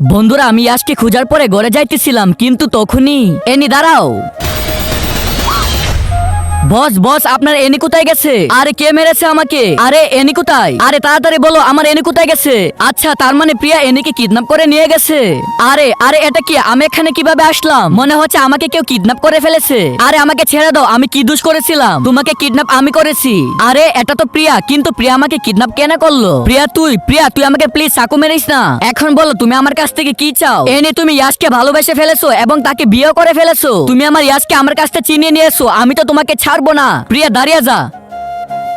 বন্ধুরা আমি আজকে খোঁজার পরে গড়ে যাইতেছিলাম কিন্তু তখনই এনি দাঁড়াও। বস বস, আপনার এনি কোথায় গেছে? আরে, কে মেরেছে আমাকে? আরে, এনি কোথায়? আরে, তাড়াতাড়ি বলো, আমার এনি কোথায় গেছে? আচ্ছা তার মানে প্রিয়া এনিকে কিডন্যাপ করে নিয়ে গেছে? আরে আরে, এটা কি? আমি এখানে কীভাবে আসলাম? মনে হচ্ছে আমাকে কেউ কিডন্যাপ করে ফেলেছে। আরে, আমাকে ছেড়ে দাও, আমি কি দোষ করেছিলাম? তোমাকে কিডন্যাপ আমি করেছি। আরে, এটা তো প্রিয়া, কিন্তু প্রিয়া আমাকে কিডন্যাপ কেন করল? প্রিয়া, তুই প্রিয়া, তুই আমাকে প্লিজ চাকু মেরিস না। এখন বলো, তুমি আমার কাছ থেকে কি চাও? এনে, তুমি ইয়াসকে ভালোবেসে ফেলেছো এবং তাকে বিয়ে করে ফেলেছো। তুমি আমার ইয়াসকে আমার কাছ থেকে চিনিয়ে নিয়েছো। আমি তো তোমাকে ছাড়বো না। প্রিয়া দাঁড়িয়ে যা।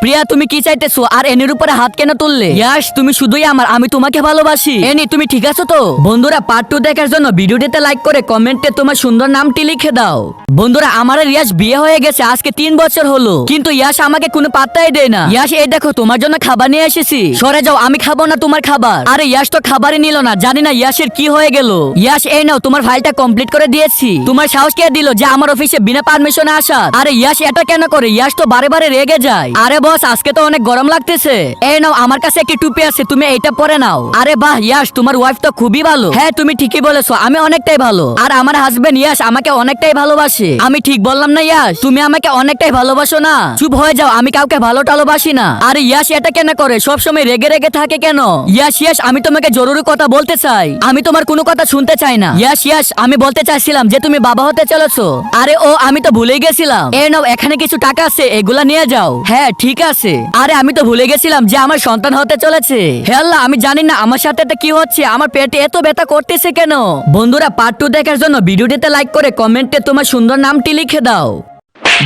প্রিয়া, তুমি কি চাইতেছো? আর এনির উপরে হাত কেন তুললে? ইয়াস, তুমি শুধুই আমার, আমি তোমাকে ভালোবাসি। এনি, তুমি ঠিক আছো তো? বন্ধুরা পার্ট টু দেখার জন্য ভিডিওটিতে লাইক করে কমেন্টে তোমার সুন্দর নামটি লিখে দাও। বন্ধুরা, আমার ইয়াস বিয়ে হয়ে গেছে, আজকে তিন বছর হলো। কিন্তু ইয়াস আমাকে কোনো পাত্তাই দেয় না। ইয়াস, এই দেখো, তোমার জন্য খাবার নিয়ে এসেছি। সরে যাও, আমি খাব না তোমার খাবার। আরে, ইয়াস তো খাবারই নিল না, জানি না ইয়াসের কি হয়ে গেল। ইয়াস, এই নাও, তোমার ফাইলটা কমপ্লিট করে দিয়েছি। তোমার সাহস কে দিল যে আমার অফিসে বিনা পারমিশনে আসা আরে, ইয়াস, এটা কেন করে? ইয়াস তো বারে বারে রেগে যায়। আরে বস, আজকে তো অনেক গরম লাগতেছে। এই নাও, আমার কাছে একটি টুপি আছে, তুমি এইটা পরে নাও। আরে বাহ, ইয়াস, তোমার ওয়াইফ তো খুবই ভালো। হ্যাঁ তুমি ঠিকই বলেছ, আমি অনেকটাই ভালো। আর আমার হাজবেন্ড ইয়াস, আমাকে অনেকটাই ভালোবাসে। আমি ঠিক বললাম না, ইয়াস? তুমি আমাকে অনেকটাই ভালোবাসো না? চুপ হয়ে যাও, আমি কাউকে ভালো টালোবাসি না। আরে ইয়াস, এটা কেন করে? সব সময় রেগে রেগে থাকে কেন? ইয়াস ইয়াস, আমি তোমাকে জরুরি কথা বলতে চাই। আমি তোমার কোনো কথা শুনতে চাই না। ইয়াস ইয়াস, আমি বলতে চাইছিলাম যে তুমি বাবা হতে চলেছো। আরে ও, আমি তো ভুলেই গেছিলাম। এই নাও, এখানে কিছু টাকা আছে, এগুলা নিয়ে যাও। হ্যাঁ ঠিক আছে। আরে, আমি তো ভুলে গেছিলাম যে আমার সন্তান হতে চলেছে। হে আল্লাহ, আমি জানি না আমার সাথে কি হচ্ছে। আমার পেটে এত ব্যথা করতেছে কেন? বন্ধুরা পার্ট টু দেখার জন্য ভিডিওটিতে লাইক করে কমেন্টে তোমার সুন্দর নামটি লিখে দাও।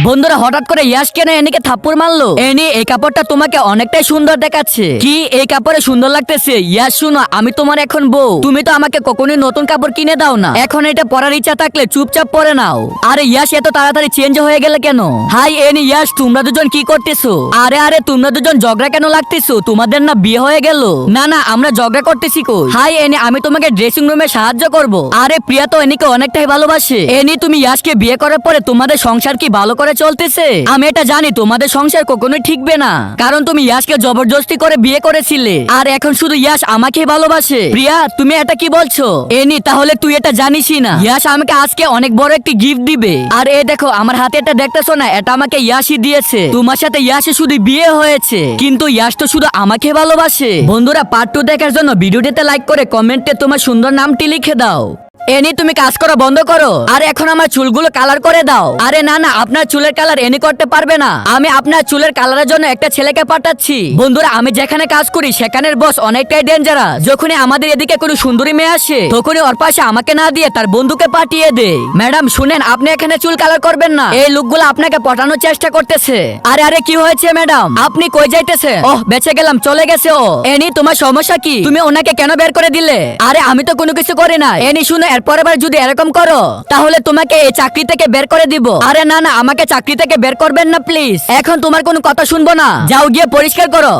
বন্ধুরা, হঠাৎ করে ইয়াস কেন এনিকে থাপ্পড় মারলো? এনি, এই কাপড়টা তোমাকে অনেকটাই সুন্দর দেখাচ্ছে। কি, এই কাপড়ে সুন্দর লাগতেছে? ইয়াস, শুনো, আমি তোমার এখন বউ। তুমি তো আমাকে কখনোই নতুন কাপড় কিনে দাও না। এখন এটা পরার ইচ্ছা থাকলে চুপচাপ পরে নাও। আরে, ইয়াস, এত তাড়াতাড়ি চেঞ্জ হয়ে গেলে কেন? হাই, এনি, ইয়াস, তোমরা দুজন কি করতেছো? আরে আরে, তোমরা দুজন ঝগড়া কেন লাগতেছো? তোমাদের না বিয়ে হয়ে গেল? না না, আমরা ঝগড়া করতেছি কই? হাই, এনি, আমি তোমাকে ড্রেসিং রুমে সাহায্য করব। আরে, প্রিয়া তো এনিকে অনেকটাই ভালোবাসে। এনি, তুমি ইয়াসকে বিয়ে করার পরে তোমাদের সংসার কি ভালো করে চলতেছে। আমি এটা জানি, তোমাদের সংসার কখনোই ঠিকবে না। কারণ তুমি ইয়াসকে জবরদস্তি করে বিয়ে করেছিলে। আর এখন শুধু ইয়াস আমাকে ভালোবাসে। প্রিয়া, তুমি এটা কি বলছো? এনি তাহলে তুই এটা জানিসই না। ইয়াস আমাকে আজকে অনেক বড় একটি গিফট দিবে। আর এ দেখো, আমার হাতে এটা দেখতেছো না, এটা আমাকে ইয়াসই দিয়েছে। তোমার সাথে ইয়াসে শুধু বিয়ে হয়েছে। কিন্তু ইয়াস তো শুধু আমাকে ভালোবাসে। বন্ধুরা পার্ট টু দেখার জন্য ভিডিওটিতে লাইক করে কমেন্টে তোমার সুন্দর নামটি লিখে দাও। এনি তুমি কাজ করা, বন্ধ করো। আর এখন আমার চুলগুলো কালার করে দাও। আরে না না, আপনার চুলের কালার এনি করতে পারবে না। আমি আপনার চুলের কালারের জন্য একটা ছেলেকে পাঠাচ্ছি। বন্ধুরা, আমি যেখানে কাজ করি, সেখানের বস অনেকটাই ডেঞ্জারাস যখনই আমাদের এদিকে কোনো সুন্দরী মেয়ে আসে, তখনই ওর পাশে আমাকে না দিয়ে তার বন্ধুকে পাঠিয়ে দে ম্যাডাম, শুনেন, আপনি এখানে চুল কালার করবেন না। এই লোকগুলো আপনাকে পটানোর চেষ্টা করতেছে। আরে আরে, কি হয়েছে, ম্যাডাম? আপনি কই যাইতেছে ওহ, বেঁচে গেলাম, চলে গেছে ও। এনি, তোমার সমস্যা কি? তুমি ওনাকে কেন বের করে দিলে? আরে, আমি তো কোনো কিছু করি না এনি, শুনে এরপরে বার যদি এরকম করো, তাহলে তোমাকে এই চাকরি থেকে বের করে দিব। আরে না না, আমাকে চাকরি থেকে বের করবেন না প্লিজ এখন তোমার কোনো কথা শুনব না। যাও গিয়ে পরিষ্কার করো।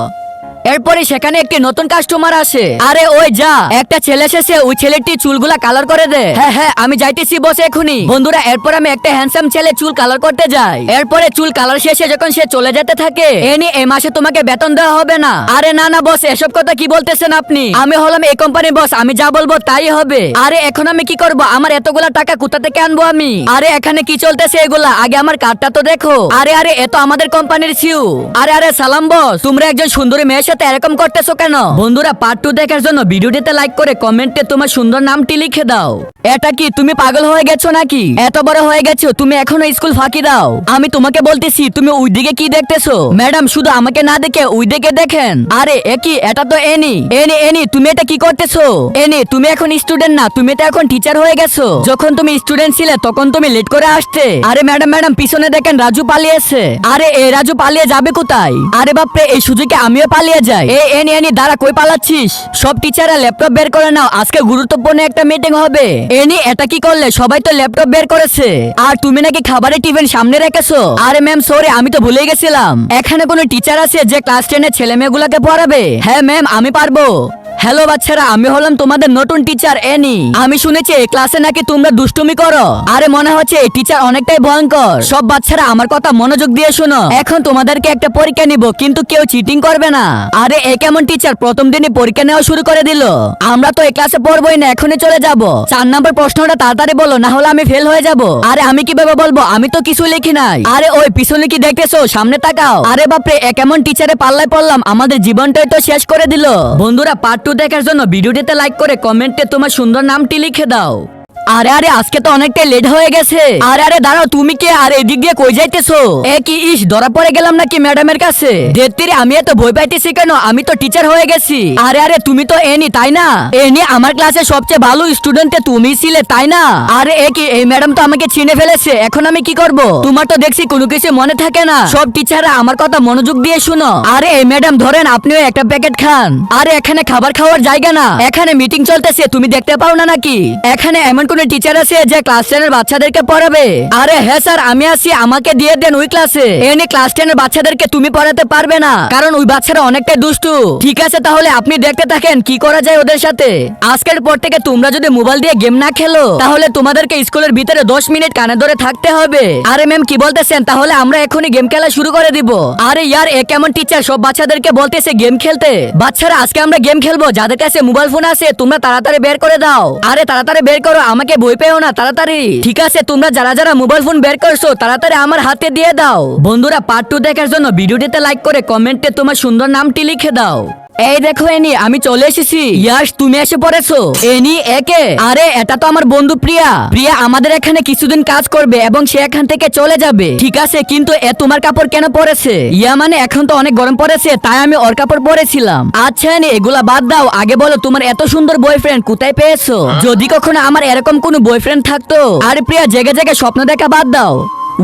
এরপরে সেখানে একটি নতুন কাস্টমার আসে। আরে ওই যা, একটা ছেলে এসেছে, ওই ছেলেটি চুলগুলা কালার করে দে। হ্যাঁ হ্যাঁ আমি যাইতেছি বসে এখনই বন্ধুরা, এরপর আমি একটা হ্যান্ডসাম ছেলে চুল কালার করতে যাই। এরপরে চুল কালার শেষে যখন সে চলে যেতে থাকে এনি এই মাসে তোমাকে বেতন দেওয়া হবে না। আরে না না বস এসব কথা কি বলতেছেন আপনি? আমি হলাম এই কোম্পানির বস আমি যা বলব তাই হবে। আরে এখন আমি কি করব? আমার এতগুলা টাকা কোথা থেকে আনব আমি? আরে এখানে কি চলতেছে এগুলা? আগে আমার কার্ডটা তো দেখো। আরে আরে, এ তো আমাদের কোম্পানির সিউ আরে আরে, সালাম বস তোমরা একজন সুন্দরী মেয়ের সাথে এরকম করতেছো কেন? বন্ধুরা পার্ট টু দেখার জন্য ভিডিওটিতে লাইক করে কমেন্টে তোমার সুন্দর নামটি লিখে দাও। এটা কি তুমি পাগল হয়ে গেছো নাকি? এত বড় হয়ে গেছো, তুমি এখনও স্কুল ফাঁকি দাও। আমি তোমাকে বলতেছি, তুমি ওই দিকে কি দেখতেছো? ম্যাডাম, শুধু আমাকে না দেখে ওই দিকে দেখেন। আরে, এ কি? এটা তো এনি। এনি এনি, তুমি এটা কি করতেছো? এনি, তুমি এখন স্টুডেন্ট না, তুমি তো এখন টিচার হয়ে গেছো। যখন তুমি স্টুডেন্ট ছিলে, তখন তুমি লেট করে আসতে। আরে ম্যাডাম ম্যাডাম, পিছনে দেখেন রাজু পালিয়েছে। আরে, এ রাজু পালিয়ে যাবে কোথায়? আরে বাপরে, এই সুযোগে আমিও পালিয়ে যাই এ এনি এনি দাঁড়া, কই পালাচ্ছিস? সব টিচাররা ল্যাপটপ বের করে নাও, আজকে গুরুত্বপূর্ণ একটা মিটিং হবে। এনি এটা কি করলে? সবাই তো ল্যাপটপ বের করেছে। আর তুমি নাকি খাবারের টিফিন সামনে রেখেছো? আরে ম্যাম সরি আমি তো ভুলে গেছিলাম। এখানে কোনো টিচার আছে যে ক্লাস টেনের ছেলে মেয়েগুলোকে পড়াবে? হ্যাঁ ম্যাম আমি পারব। হ্যালো বাচ্চারা, আমি হলাম তোমাদের নতুন টিচার এনি আমি শুনেছি এই ক্লাসে নাকি তোমরা দুষ্টুমি করো। আরে মনে হচ্ছে এই টিচার অনেকটাই ভয়ঙ্কর। সব বাচ্চারা আমার কথা মনোযোগ দিয়ে শোনো। এখন তোমাদেরকে একটা পরীক্ষা নিব, কিন্তু কেউ চিটিং করবে না। আরে, এ কেমন টিচার প্রথম দিনই পরীক্ষা নেওয়া শুরু করে দিল। আমরা তো এই ক্লাসে পড়বোই না, এখনই চলে যাব। চার নম্বর প্রশ্নটা তাড়াতাড়ি বলো, না হলে আমি ফেল হয়ে যাব। আরে, আমি কীভাবে বলব? আমি তো কিছু লিখি নাই। আরে, ওই পিছনে কি দেখতেছো? সামনে তাকাও। আরে বাপরে, এ কেমন টিচারে পাল্লায় পড়লাম, আমাদের জীবনটাই তো শেষ করে দিল। বন্ধুরা পার্ট দেখার জন্য ভিডিওটিতে লাইক করে কমেন্টে তোমার সুন্দর নামটি লিখে দাও। আরে আরে আজকে তো অনেকটাই লেট হয়ে গেছে। আরে আরে দাঁড়াও তুমি কে? আর এদিক দিয়ে কই যাইতেছো? এ কি ইস ধরা পড়ে গেলাম নাকি ম্যাডামের কাছে? দেখতেরি আমি এত ভয় পাইতেছি কেন? আমি তো টিচার হয়ে গেছি। আরে আরে তুমি তো এনি তাই না? এনি আমার ক্লাসে সবচেয়ে ভালো স্টুডেন্ট তুমি ছিলে তাই না? আরে এ কি এই ম্যাডাম তো আমাকে চিনে ফেলেছে এখন আমি কি করব? তোমার তো দেখছি কোনো কিছু মনে থাকে না। সব টিচাররা আমার কথা মনোযোগ দিয়ে শুনো। আরে এই ম্যাডাম ধরেন আপনিও একটা প্যাকেট খান। আরে এখানে খাবার খাওয়ার জায়গা না। এখানে মিটিং চলতেছে তুমি দেখতে পাও না নাকি? এখানে এমন কোন টিচার আছে যে ক্লাস টেনের বাচ্চাদেরকে পড়াবে। আরে হ্যাঁ স্যার, আমি আছি, আমাকে দিয়ে দেন ওই ক্লাসে এনে ক্লাস টেনের বাচ্চাদেরকে তুমি পড়াতে পারবে না, কারণ ওই বাচ্চারা অনেকটাই দুষ্টু। ঠিক আছে তাহলে আপনি দেখতে থাকেন কি করা যায় ওদের সাথে। আজকের পর থেকে তোমরা যদি মোবাইল দিয়ে গেম না খেলো, তাহলে তোমাদেরকে স্কুলের ভিতরে দশ মিনিট কানে ধরে থাকতে হবে। আরে ম্যাম কি বলতেছেন? তাহলে আমরা এখনই গেম খেলা শুরু করে দিব। আরে ইয়ার, এ কেমন টিচার সব বাচ্চাদেরকে বলতেছে গেম খেলতে। বাচ্চারা, আজকে আমরা গেম খেলব। যাদের কাছে মোবাইল ফোন আছে, তোমরা তাড়াতাড়ি বের করে দাও। আরে তাড়াতাড়ি বের করো, আমাকে বই পেও না, তাড়াতাড়ি। ঠিক আছে, তোমরা যারা যারা মোবাইল ফোন বের করছ, তাড়াতাড়ি আমার হাতে দিয়ে দাও। বন্ধুরা পার্ট টু দেখার জন্য ভিডিওটিতে লাইক করে কমেন্টে তোমার সুন্দর নামটি লিখে দাও। এই দেখো এনি আমি চলে এসেছি। ইয়াস তুমি এসে পড়েছো। এনি একে। আরে এটা তো আমার বন্ধু প্রিয়া। প্রিয়া আমাদের এখানে কিছুদিন কাজ করবে এবং সে এখান থেকে চলে যাবে। ঠিক আছে কিন্তু এ তোমার কাপড় কেন পরেছে? ইয়া মানে এখন তো অনেক গরম পড়েছে তাই আমি ওর কাপড় পরেছিলাম। আচ্ছা এনি এগুলা বাদ দাও। আগে বলো তোমার এত সুন্দর বয়ফ্রেন্ড কোথায় পেয়েছ? যদি কখনো আমার এরকম কোনো বয়ফ্রেন্ড থাকতো। আরে প্রিয়া জেগে জেগে স্বপ্ন দেখা বাদ দাও।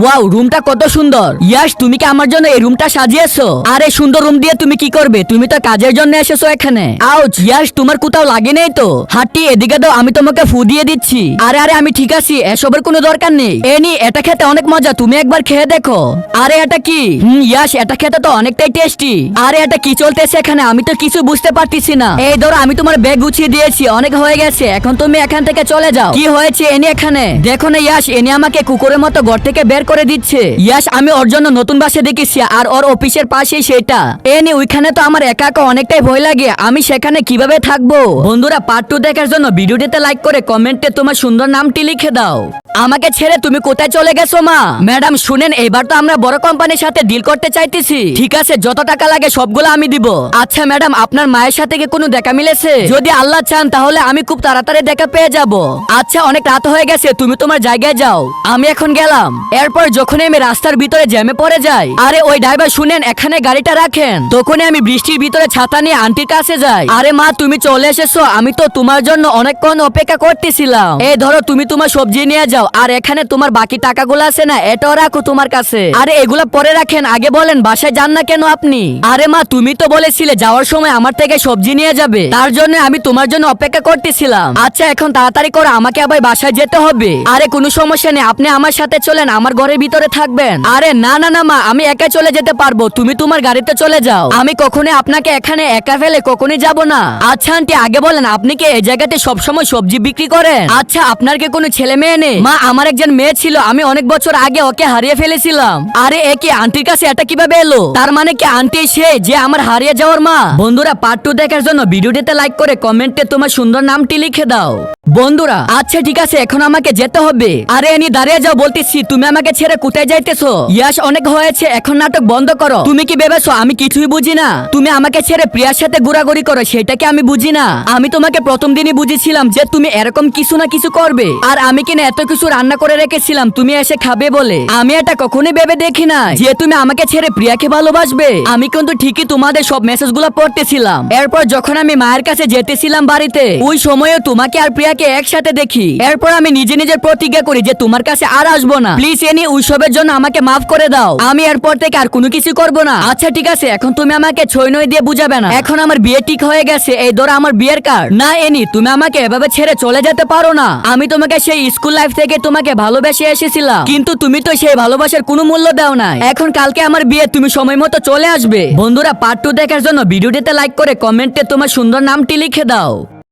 ওয়াও, রুমটা কত সুন্দর। ইয়াস, তুমি কি আমার জন্য এই রুমটা সাজিয়েছো? আর, সুন্দর রুম দিয়ে তুমি কি করবে? তুমি তো কাজের জন্য এসেছ এখানে। আউচ, ইয়াস, তোমার কোথাও লাগে নেই তো? হাঁটি এদিকে দাও, আমি তোমাকে ফু দিয়ে দিচ্ছি। আরে আরে, আমি ঠিক আছি, এসবের কোনো দরকার নেই। এনি এটা খেতে অনেক মজা, তুমি একবার খেয়ে দেখো। আরে, এটা কি? হুম, ইয়াস, এটা খেতে তো অনেকটাই টেস্টি। আরে, এটা কি চলতেছে এখানে? আমি তো কিছু বুঝতে পারতেছি না। এই ধরো, আমি তোমার ব্যাগ গুছিয়ে দিয়েছি, অনেক হয়ে গেছে। এখন তুমি এখান থেকে চলে যাও। কি হয়েছে এনি এখানে? দেখো না, ইয়াস এনি আমাকে কুকুরের মতো ঘর থেকে বের করে দিচ্ছে। ইয়াস, আমি ওর জন্য নতুন বাসে দেখেছি, আর ওর অফিসের পাশেই সেটা। এনি ওইখানে তো আমার একা একা অনেকটাই ভয় লাগে, আমি সেখানে কীভাবে থাকব? বন্ধুরা পার্ট টু দেখার জন্য ভিডিওটিতে লাইক করে কমেন্টে তোমার সুন্দর নামটি লিখে দাও। আমাকে ছেড়ে তুমি কোথায় চলে গেছো, মা? ম্যাডাম, শুনেন, এবার তো আমরা বড় কোম্পানির সাথে ডিল করতে চাইতেছি। ঠিক আছে, যত টাকা লাগে সবগুলো আমি দিব। আচ্ছা ম্যাডাম, আপনার মায়ের সাথে কি কোনো দেখা মিলেছে? যদি আল্লাহ চান, তাহলে আমি খুব তাড়াতাড়ি দেখা পেয়ে যাব। আচ্ছা অনেক রাত হয়ে গেছে, তুমি তোমার জায়গায় যাও। আমি এখন গেলাম। এরপর যখনই আমি রাস্তার ভিতরে জ্যামে পড়ে যাই, আরে ওই ড্রাইভার শুনেন, এখানে গাড়িটা রাখেন। তখনই আমি বৃষ্টির ভিতরে ছাতা নিয়ে আন্টির কাছে যাই। আরে মা, তুমি চলে এসেছ, আমি তো তোমার জন্য অনেকক্ষণ অপেক্ষা করতেছিলাম। এই ধরো, তুমি তোমার সবজি নিয়ে যাও, আর এখানে তোমার বাকি টাকাগুলো আছে না, এটাও রাখো তোমার কাছে। আরে এগুলা পরে রাখেন, আগে বলেন, বাসায় যান না কেন আপনি? আরে মা, তুমি তো বলেছিলে যাওয়ার সময় আমার থেকে সবজি নিয়ে যাবে। তার জন্য আমি তোমার জন্য অপেক্ষা করতেছিলাম। আচ্ছা এখন তাড়াতাড়ি করে, আমাকে আবার বাসায় যেতে হবে। আরে কোনো সমস্যা নেই, আপনি আমার সাথে চলেন, আমার ঘরের ভিতরে থাকবেন। আরে না না না, মা, আমি একা চলে যেতে পারব। তুমি তোমার গাড়িতে চলে যাও। আমি কখনোই আপনাকে এখানে একা ফেলে কখনোই যাব না। আচ্ছা আন্টি, আগে বলেন, আপনি কি এই জায়গাতে সবসময় সবজি বিক্রি করেন? আচ্ছা আপনার কি কোনো ছেলে মেয়ে নেই? মা, আমার একজন মেয়ে ছিল, আমি অনেক বছর আগে ওকে হারিয়ে ফেলেছিলাম। আরে, এ কি, আন্টির কাছে এটা কীভাবে এলো? তার মানে কি আন্টি সে, যে আমার হারিয়ে যাওয়ার মা? বন্ধুরা পার্ট টু দেখার জন্য ভিডিওটিতে লাইক করে কমেন্টে তোমার সুন্দর নামটি লিখে দাও। বন্ধুরা আচ্ছা ঠিক আছে, এখন আমাকে যেতে হবে। আরে এনি, দাঁড়িয়ে যাও, বলতেছি, তুমি আমাকে ছেড়ে কোথায় যাইতেছো? ইয়াস, অনেক হয়েছে, এখন নাটক বন্ধ করো। তুমি কি ভেবেছো, আমি কিছুই বুঝি না? তুমি আমাকে ছেড়ে প্রিয়ার সাথে ঘোরাঘুরি করো সেটাকে আমি বুঝি না? আমি তোমাকে প্রথম দিনই বুঝেছিলাম যে তুমি এরকম কিছু না কিছু করবে। আর আমি কিনা এত কিছু রান্না করে রেখেছিলাম, তুমি এসে খাবে বলে? আমি এটা কখনোই ভেবে দেখি না যে তুমি আমাকে ছেড়ে প্রিয়াকে ভালোবাসবে। আমি কিন্তু ঠিকই তোমাদের সব মেসেজগুলো পড়তেছিলাম। এরপর যখন আমি মায়ের কাছে যেতেছিলাম বাড়িতে, ওই সময়ে তোমাকে আর প্রিয়া প্রিয়াকে একসাথে দেখি। এরপর আমি নিজে নিজের প্রতিজ্ঞা করি যে তোমার কাছে আর আসব না। প্লিজ এনি উৎসবের জন্য আমাকে মাফ করে দাও। আমি এরপর থেকে আর কোনো কিছু করব না। আচ্ছা ঠিক আছে, এখন তুমি আমাকে ছয় নয় দিয়ে বুঝাবে না। এখন আমার বিয়ে ঠিক হয়ে গেছে, এই ধরো আমার বিয়ের কার্ড না, এনি, তুমি আমাকে এভাবে ছেড়ে চলে যেতে পারো না। আমি তোমাকে সেই স্কুল লাইফ থেকে তোমাকে ভালোবেসে এসেছিলাম। কিন্তু তুমি তো সেই ভালোবাসার কোনো মূল্য দাও না এখন কালকে আমার বিয়ে, তুমি সময় মতো চলে আসবে। বন্ধুরা পার্ট টু দেখার জন্য ভিডিওটিতে লাইক করে কমেন্টে তোমার সুন্দর নামটি লিখে দাও।